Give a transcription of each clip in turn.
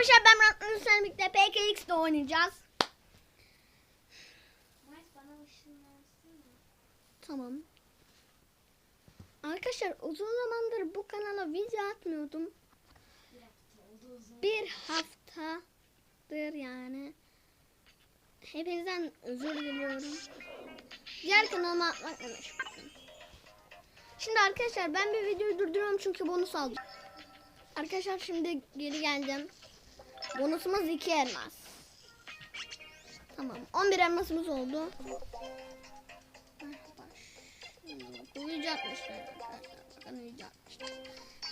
arkadaşlar ben Murat'la Hüseyin birlikte PKX'de oynayacağız. Tamam. Arkadaşlar uzun zamandır bu kanala video atmıyordum. Bir haftadır yani. Hepinizden özür diliyorum. Diğer kanalıma atmakla meşgulüm. Şimdi arkadaşlar ben bir videoyu durduruyorum çünkü bonus aldım. Arkadaşlar şimdi geri geldim. Bonusumuz 2 elmas. Tamam. 11 elmasımız oldu. Bakın uyuyacakmışlar.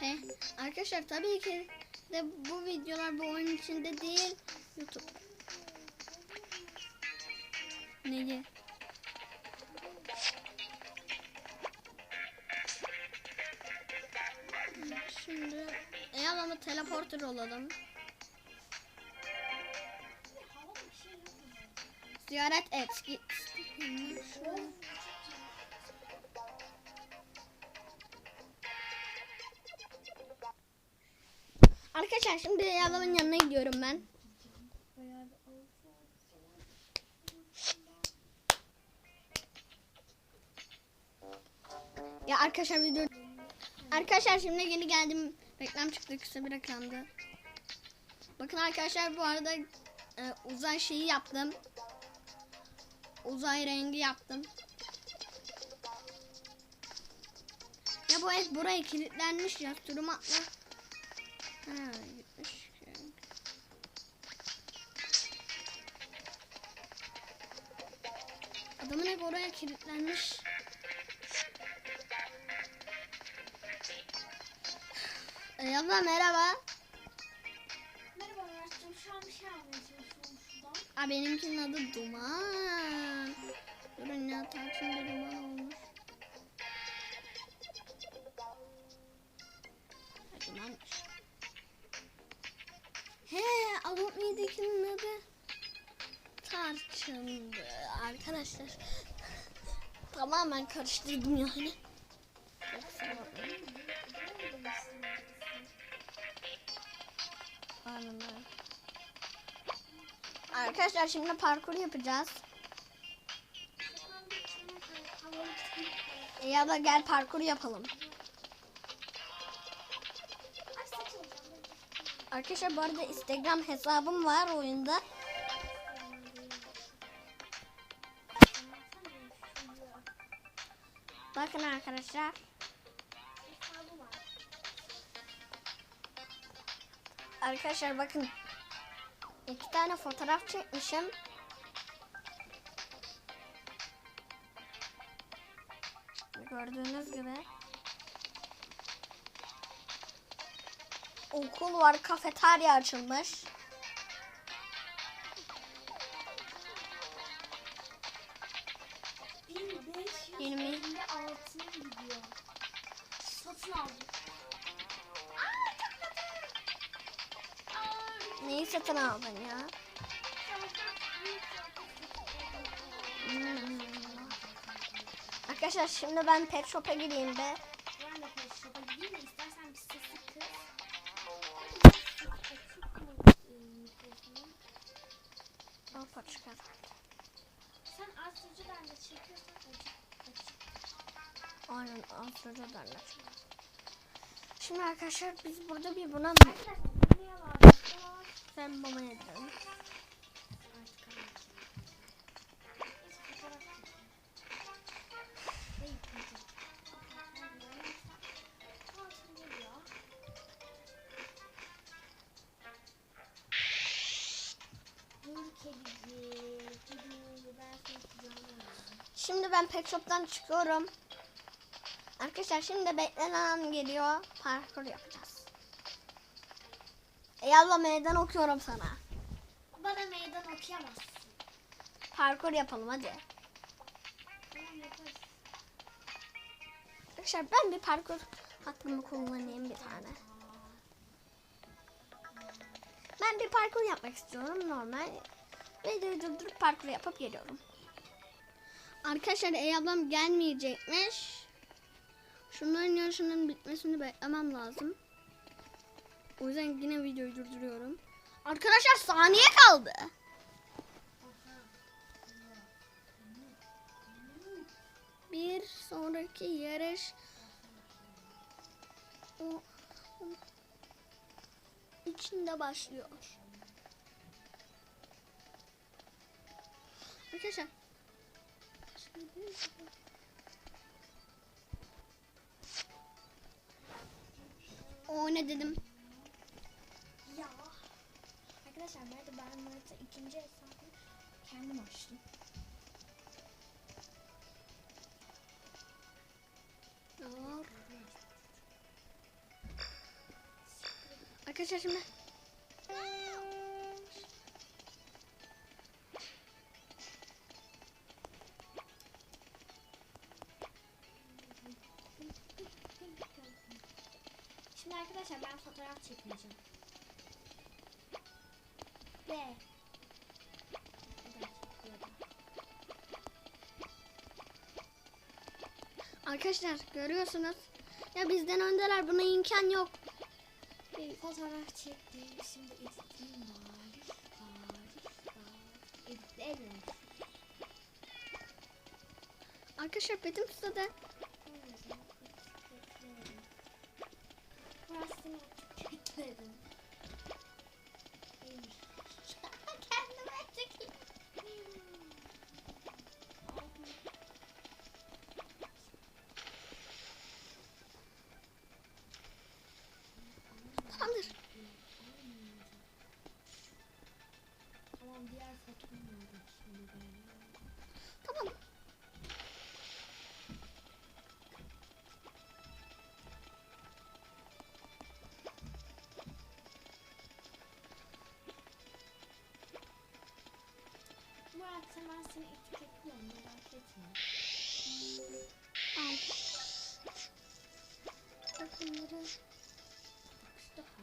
He, arkadaşlar tabii ki de bu videolar bu oyun içinde değil. YouTube. Neyi? Şimdi eğer ama teleporter olalım. Ziyaret et. Arkadaşlar şimdi adamın yanına gidiyorum ben. Ya arkadaşlar video Arkadaşlar şimdi yeni geldim. Reklam çıktı kısa bir reklamdı. Bakın arkadaşlar bu arada e, uzay şeyi yaptım. Uzay rengi yaptım. Ya bu ev buraya kilitlenmiş ya. Durum atla. Ha, gitmiş. Adamın ev oraya kilitlenmiş. Abla. Merhaba Aa, benimkinin adı Duman. Durun ya tarçında duman olmuş. Dumanmış. He, Adopt Me'dekinin adı Tarçındı arkadaşlar. Tamamen karıştırdım yani. Öyle. Arkadaşlar şimdi parkur yapacağız. Ya da gel parkur yapalım. Arkadaşlar bu arada Instagram hesabım var oyunda. Bakın arkadaşlar. Arkadaşlar bakın. İki tane fotoğraf çekmişim. Gördüğünüz gibi. Okul var, kafeterya açılmış. Neyi satın aldın ya? Hmm. Arkadaşlar şimdi ben pet shop'a gireyim be. Ben de pet shop'a gideyim de istersen bir sesi kız. Alfa çıkar. Sen Aslıcı bende çekiyorsan açık açık. Aynen Alfa'da derler. Şimdi arkadaşlar biz burada bir buna Arkadaşlar Ve yükleyeceğim. Tamam şimdi ben pet shop'tan çıkıyorum. Arkadaşlar şimdi beklenen geliyor. Parkur yapacağız. Ey Allah meydan okuyorum sana. Bana meydan okuyamazsın. Parkur yapalım hadi. Arkadaşlar ben bir parkur hakkımı kullanayım bir tane. Ben bir parkur yapmak istiyorum normal. Videoyu durdurup parkur yapıp geliyorum. Arkadaşlar ey ablam gelmeyecekmiş. Şunların yarışının bitmesini beklemem lazım. O yüzden yine videoyu durduruyorum. Arkadaşlar saniye kaldı. Bir sonraki yarış o içinde başlıyor. Arkadaşlar o ne dedim? Arkadaşlar nerede ben Murat'a ikinci hesabı kendim açtım. Dur. Arkadaşlar şimdi Şimdi arkadaşlar ben fotoğraf çekmeyeceğim. Arkadaşlar görüyorsunuz. Ya bizden öndeler buna imkan yok. Bir fotoğraf çektim. Şimdi editleyeyim bari. Bari. Editleyemiyorum. Arkadaşlar benim sitede O yüzden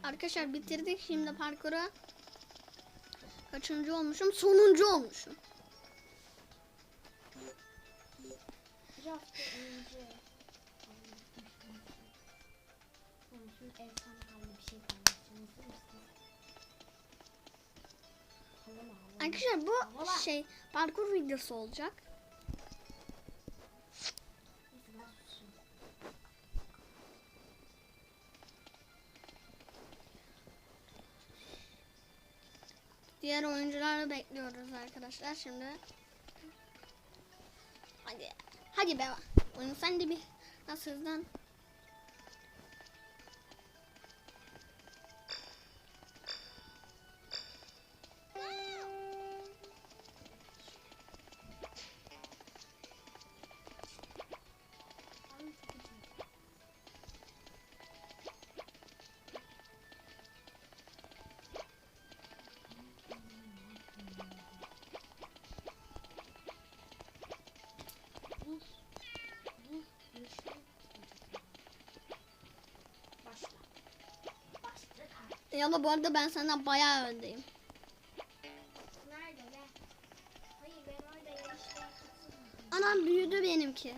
Arkadaşlar bitirdik şimdi parkuru. Kaçıncı olmuşum? Sonuncu olmuşum. bir hafta önce bir şey. Arkadaşlar bu şey parkur videosu olacak. Diğer oyuncuları bekliyoruz arkadaşlar şimdi. Hadi. Hadi be. Oyun sen de bir nasıl hızlan. Yala bu arada ben senden bayağı öndeyim. Nerede be? Hayır ben orada yarışmaya katılmadım. Anam büyüdü benimki.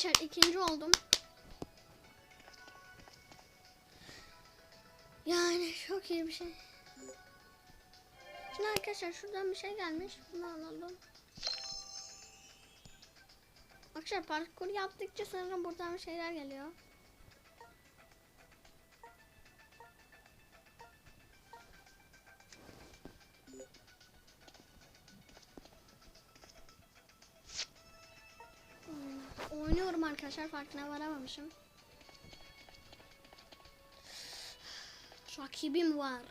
Arkadaşlar ikinci oldum. Yani çok iyi bir şey. Şimdi arkadaşlar şuradan bir şey gelmiş. Bunu alalım. Arkadaşlar parkur yaptıkça sanırım buradan bir şeyler geliyor. Oynuyorum arkadaşlar farkına varamamışım. Rakibim var.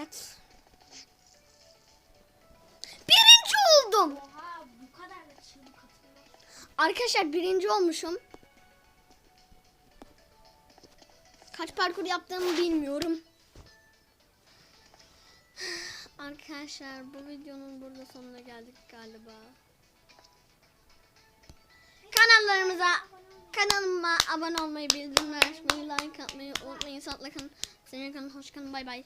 Evet. Birinci oldum. Oha bu kadar da çığlık atılır. Arkadaşlar birinci olmuşum. Kaç parkur yaptığımı bilmiyorum. Arkadaşlar bu videonun burada sonuna geldik galiba. Kanallarımıza kanalıma abone olmayı, bildirimleri açmayı, like atmayı unutmayın. Sağlıkla kalın. Sevgiyle kalın. Hoşça kalın. Bay bay.